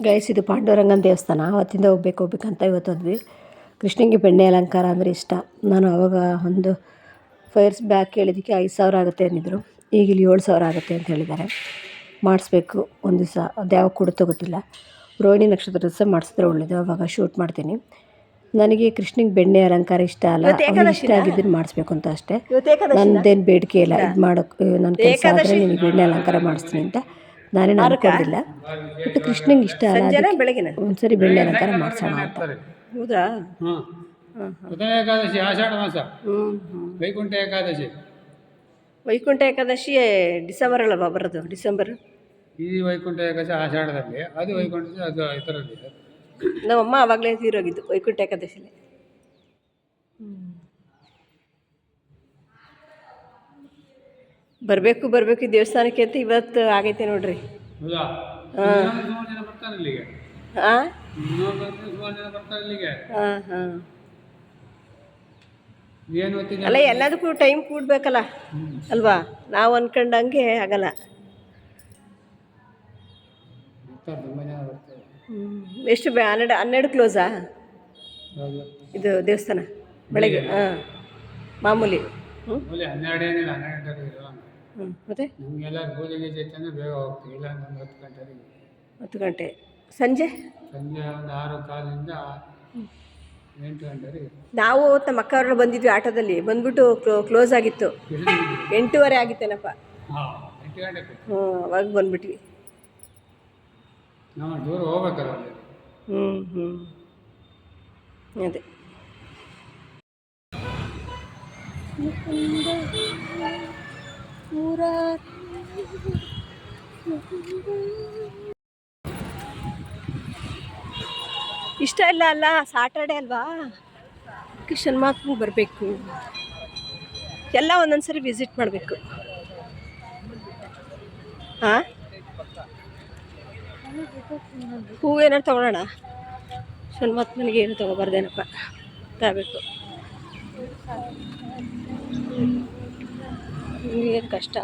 Guys ಇದು ಪಾಂಡುರಂಗನ ದೇವಸ್ಥಾನ. ಅವತ್ತಿಂದ ಹೋಗ್ಬೇಕು ಹೋಗ್ಬೇಕಂತ ಇವತ್ತು ಹೋದ್ವಿ. ಕೃಷ್ಣನಿಗೆ ಬೆಣ್ಣೆ ಅಲಂಕಾರ ಅಂದರೆ ಇಷ್ಟ. ನಾನು ಅವಾಗ ಒಂದು ಫೈರ್ಸ್ ಬ್ಯಾಕ್ ಕೇಳಿದ್ದಕ್ಕೆ ಐದು ಸಾವಿರ ಆಗುತ್ತೆ ಅಂದಿದ್ದರು ಈಗ ಇಲ್ಲಿ ಏಳು ಸಾವಿರ ಆಗುತ್ತೆ ಅಂತ ಹೇಳಿದ್ದಾರೆ. ಮಾಡಿಸ್ಬೇಕು. ಒಂದು ದಿವಸ. ಅದು ಯಾವಾಗ ಕೊಡುತ್ತೋ ಗೊತ್ತಿಲ್ಲ. ರೋಹಿಣಿ ನಕ್ಷತ್ರ ದಿವಸ ಮಾಡಿಸಿದ್ರೆ ಒಳ್ಳೆಯದು ಅವಾಗ ಶೂಟ್ ಮಾಡ್ತೀನಿ. ನನಗೆ ಕೃಷ್ಣನಿಗೆ ಬೆಣ್ಣೆ ಅಲಂಕಾರ ಇಷ್ಟ ಅಲ್ಲ. ಇಷ್ಟ ಆಗಿದ್ದನ್ನು ಮಾಡಿಸ್ಬೇಕು ಅಂತ ಅಷ್ಟೇ. ನನ್ನದೇನು ಬೇಡಿಕೆ ಇಲ್ಲ. ಇದು ಮಾಡೋಕ್ಕೆ ನನ್ನ ಕೆಲಸ ಆದರೆ ನಿನಗೆ ಬೆಣ್ಣೆ ಅಲಂಕಾರ ಮಾಡಿಸ್ತೀನಿ ಅಂತ. ನಾನೇನು ಅನ್ಕೊಂಡಿಲ್ಲ ಬಟ್ ಕೃಷ್ಣಂಗೆ ಇಷ್ಟ ಅಲ್ಲ ಬೆಳಗಿನ? ಒಂದ್ಸರಿ ಬೆಳ್ಳಿ ಅಲಂಕಾರ ಮಾಡಿಸೋಣ ಅಂತ. ಹೌದಾ? ಹಾಂ ಪ್ರಥಮ ಏಕಾದಶಿ ಆಷಾಢ ಮಾಸ. ಹ್ಞೂ ಹ್ಞೂ ವೈಕುಂಠ ಏಕಾದಶಿ. ವೈಕುಂಠ ಏಕಾದಶಿ ಡಿಸೆಂಬರ್ ಅಲ್ಲವಾ ಬರೋದು? ಡಿಸೆಂಬರ್? ಈ ವೈಕುಂಠ ಏಕಾದಶಿ ಆಷಾಢದಲ್ಲಿ ಅದು ವೈಕುಂಠ ಅದು ಇದರಲ್ಲಿ ನಮ್ಮಮ್ಮ ಆವಾಗಲೇ ತೀರೋಗಿದ್ದು ವೈಕುಂಠ ಏಕಾದಶಿಲಿ. ಬರಬೇಕು ಬರಬೇಕು ದೇವಸ್ಥಾನಕ್ಕೆ ಅಂತ ಇವತ್ತು ಆಗೈತೆ ನೋಡ್ರಿ. ಹಾಂ. ಹಾಂ ಹಾಂ. ಅಲ್ಲ ಎಲ್ಲದಕ್ಕೂ ಟೈಮ್ ಕೂಡ್ಬೇಕಲ್ಲ ಅಲ್ವಾ? ನಾವು ಅನ್ಕೊಂಡಂಗೆ ಆಗಲ್ಲ. ಎಷ್ಟು ಹನ್ನೆರಡು ಹನ್ನೆರಡು ಕ್ಲೋಸಾ ಇದು ದೇವಸ್ಥಾನ ಬೆಳಗ್ಗೆ ಹಾಂ. ಮಾಮೂಲಿ. ಹ್ಞೂ ಹ್ಞೂ ಮತ್ತೆ? ನಮಗೆಲ್ಲ ಪೂಜೆ ಗೀಜೆ ಇತ್ತು ಬೇಗ ಹೋಗ್ತೀವಿ ಇಲ್ಲ ಹತ್ತು ಗಂಟೆಗೆ ಹತ್ತು ಗಂಟೆ. ಸಂಜೆ? ಸಂಜೆ ಒಂದು ಆರು ಕಾಲಿಂದ ಎಂಟು ಗಂಟೆಗೆ ನಾವು ತಮ್ಮ ನಮ್ಮ ಅಕ್ಕವ್ರೆಲ್ಲ ಬಂದಿದ್ವಿ ಆಟೋದಲ್ಲಿ ಬಂದ್ಬಿಟ್ಟು ಕ್ಲೋಸ್ ಆಗಿತ್ತು. ಎಂಟೂವರೆ ಆಗಿತ್ತೇನಪ್ಪ. ಹಾಂ ಎಂಟು ಗಂಟೆಗೆ ಹ್ಞೂ ಅವಾಗ ಬಂದ್ಬಿಟ್ವಿ. ನಾವು ದೂರ ಹೋಗ್ಬೇಕಲ್ಲ ಅಲ್ಲಿ. ಹ್ಞೂ ಹ್ಞೂ. ಅದೇ. ಇಷ್ಟ ಇಲ್ಲ ಅಲ್ಲ ಸಾಟರ್ಡೆ ಅಲ್ವಾ? ಕಿಶನ್ ಮಾತು ಬರಬೇಕು. ಎಲ್ಲ ಒಂದೊಂದು ಸರಿ ವಿಸಿಟ್ ಮಾಡಬೇಕು ಹಾಂ ಹೂವು ಏನಾರು ಶನ್ಮಾತ್ ನನಗೆ ಏನು ತೊಗೊಬಾರ್ದೇನಪ್ಪ. ತಗೋಬೇಕು. ಏನು ಕಷ್ಟ.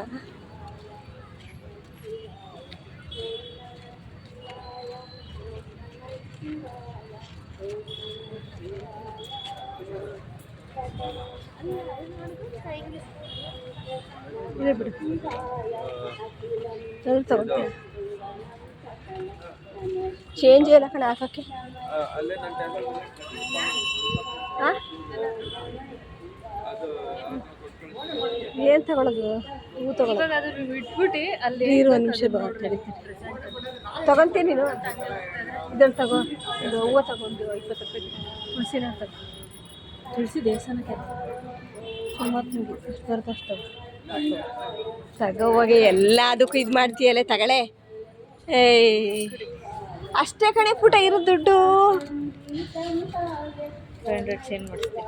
ಇದೆ ಬಿಡು. ತಗೊಂತೀನಿ ಚೇಂಜ್ ಇಲ್ಲ ಕಣ ಹಾಕೋಕ್ಕೆ. ಹಾಂ ಏನು ತಗೊಳ್ಳೋದು ಹೂ ತಗೊಳ್ಳೋದು ಅಲ್ಲಿ ನೀರು ಒಂದು ನಿಮಿಷ ಬರ್ತೀನಿ ತಗೊಂತೀನಿ ನೀನು. ಇದನ್ನು ತಗೋ ಇದು ಹೂವು ತಗೊಂಡು ಇಪ್ಪತ್ತು ರೂಪಾಯಿ. ತುಳಸಿನ ತಗೋ. ತುಳಸಿ ದೇವಸ್ಥಾನಕ್ಕೆ ಮತ್ತು ಬರ್ತಷ್ಟು ತಗೋ. ತಗೋ ಹೋಗಿ ಎಲ್ಲದಕ್ಕೂ ಇದು ಮಾಡ್ತೀಯಲ್ಲ ತಗಳೆ. ಏಯ್ ಅಷ್ಟೇ ಕಡೆ ಪುಟ ಇರೋ ದುಡ್ಡು. ಹಂಡ್ರೆಡ್ ಚೇಂಜ್ ಮಾಡಿಸ್ತೀನಿ.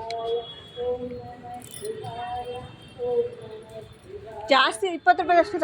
ಜಾಸ್ತಿ ಇಪ್ಪತ್ತು ರೂಪಾಯಿ ಅಷ್ಟು